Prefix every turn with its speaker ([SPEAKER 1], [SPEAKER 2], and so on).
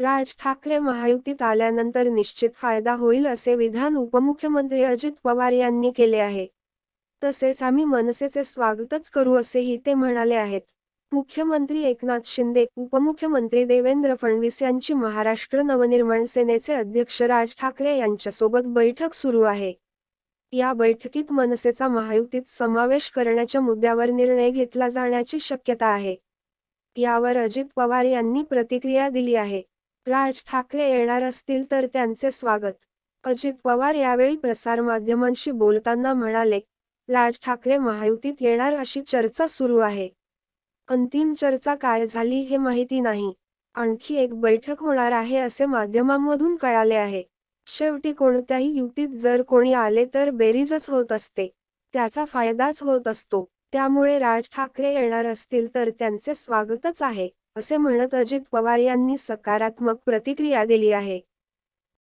[SPEAKER 1] राज ठाकरे महायुतीत आल्यानंतर निश्चित फायदा होईल असे विधान उपमुख्यमंत्री अजित पवार यांनी केले आहे. तसेच आम्ही मनसेचे स्वागतच करू असेही ते म्हणाले आहेत. मुख्यमंत्री एकनाथ शिंदे उपमुख्यमंत्री देवेंद्र फडणवीस यांची महाराष्ट्र नवनिर्माण सेनेचे अध्यक्ष राज ठाकरे यांच्यासोबत बैठक सुरू आहे. या बैठकीत मनसेचा महायुतीत समावेश करण्याच्या मुद्द्यावर निर्णय घेतला जाण्याची शक्यता आहे. यावर अजित पवार यांनी प्रतिक्रिया दिली आहे. राज ठाकरे येणार असतील तर त्यांचे स्वागत. अजित पवार यावेळी प्रसारमाध्यमांशी बोलताना म्हणाले राज ठाकरे महायुतीत येणार अशी चर्चा सुरू आहे. अंतिम चर्चा काय झाली हे माहिती नाही. आणखी एक बैठक होणार आहे असे माध्यमांमधून कळाले आहे. शेवटी कोणत्याही युतीत जर कोणी आले तर बेरीजच होत असते. त्याचा फायदाच होत असतो. त्यामुळे राज ठाकरे येणार असतील तर त्यांचे स्वागतच आहे. असे म्हणत अजित पवार यांनी सकारात्मक प्रतिक्रिया दिली आहे.